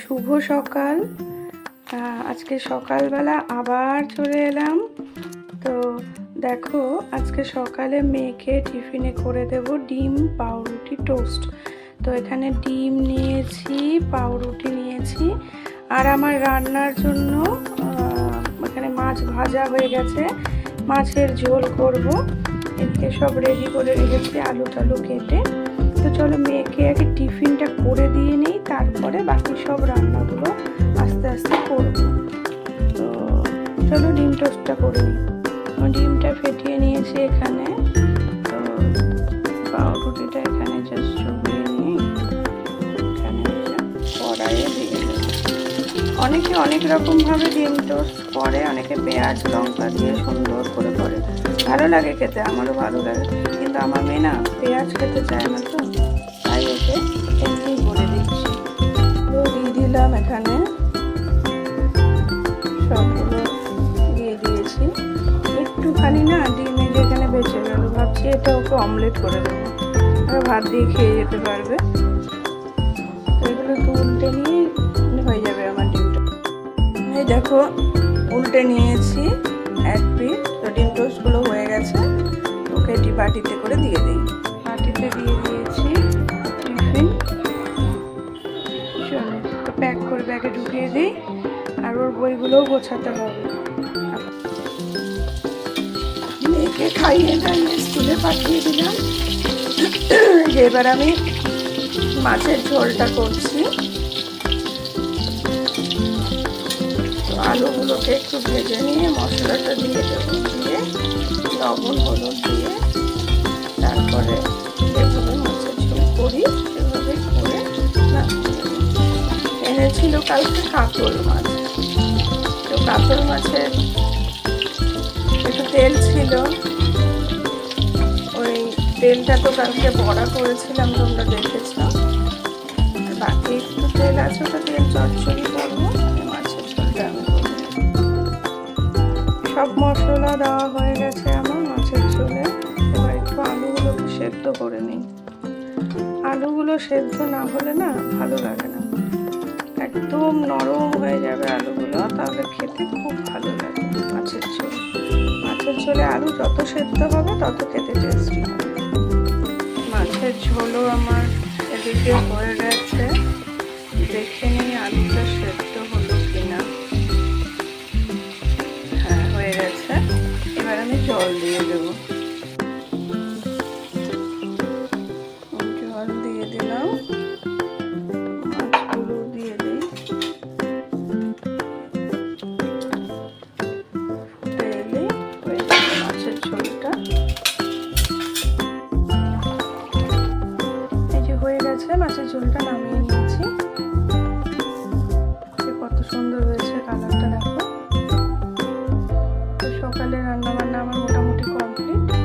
শুভ সকাল। আজকে সকালবেলা আবার চলে এলাম। তো দেখো, আজকে সকালে মেয়েকে টিফিনে করে দেব ডিম পাউরুটি টোস্ট। তো এখানে ডিম নিয়েছি, পাউরুটি নিয়েছি। আর আমার রান্নার জন্য এখানে মাছ ভাজা হয়ে গেছে। মাছের ঝোল করব। এদিকে সব রেডি করে রেখেছি, আলু টালু কেটে। চলো মেয়েকে আগে টিফিনটা করে দিয়ে নিই, তারপরে বাকি সব রান্নাগুলো আস্তে আস্তে করব। তো চলো ডিম টোস্টটা করে নিই। ডিমটা ফেটিয়ে নিয়েছি এখানে। তো পাউরুটিটা এখানে জাস্ট চুবিয়ে নিই। এখানে কড়াইয়ে দিয়ে অনেকে অনেক রকমভাবে ডিম টোস্ট করে, অনেকে পেঁয়াজ, লঙ্কা দিয়ে সুন্দর করে করে। ভালো লাগে খেতে, আমারও ভালো লাগে। কিন্তু আমার মেয়ে না পেঁয়াজ খেতে চায় না তো, তাই ওকে এমনি করে দিচ্ছি। তো দিয়ে দিলাম এখানে সবগুলো দিয়ে দিয়েছি। একটুখানি না ডিমে যেখানে বেঁচে গেল, ভাবছি এটা ওকে অমলেট করে দেবো। আর ভাত দিয়ে খেয়ে যেতে পারবে। তো এগুলো একটু উল্টে নিয়ে হয়ে যাবে আমার ডিমটা। এই দেখো, উল্টে নিয়েছি। বাটিতে করে দিয়ে দিই। বাটিতে দিয়ে দিয়েছি টিফিন। চলো তো প্যাক করে ব্যাগে ঢুকিয়ে দিই আর ওর বইগুলোও গোছাতে হবে। মেয়েকে খাইয়ে দাইয়ে স্কুলে পাঠিয়ে দিলাম। এবার আমি মাছের ঝোলটা করছি। আলুগুলোকে একটু ভেজে নিয়ে মশলাটা দিয়ে দেবো দিয়ে লবণ হলুদ দিয়ে এনেছিল কালকে কাতল মাছ। তো কাতল মাছের একটু তেল ছিল। ওই তেলটা তো কালকে বড়া করেছিলাম, তোমরা দেখেছ। বাকি একটু তেল আছে, ওটা তেল চচ্চড়ি করব মাছের ঝোলটা সব মশলা দেওয়া হয়ে গেছে আমার মাছের ঝোলে। এবার একটু আলুগুলোকে সেদ্ধ করে নিই। আলুগুলো সেদ্ধ না হলে না ভালো লাগে না। একদম নরম হয়ে যাবে আলুগুলো, তাহলে খেতে খুব ভালো লাগে। মাছের ঝোল। মাছের ঝোলে আলু যত সেদ্ধ হবে, তত খেতে টেস্টি হবে। মাছের ঝোলও আমার এদিকে হয়ে গেছে। দেখে নিই আলুটা সেদ্ধ হলো চুলটা নামিয়ে নিয়েছি। কত সুন্দর হয়েছে কালারটা দেখো। সকালে রান্নাবান্না আমার মোটামুটি কমপ্লিট।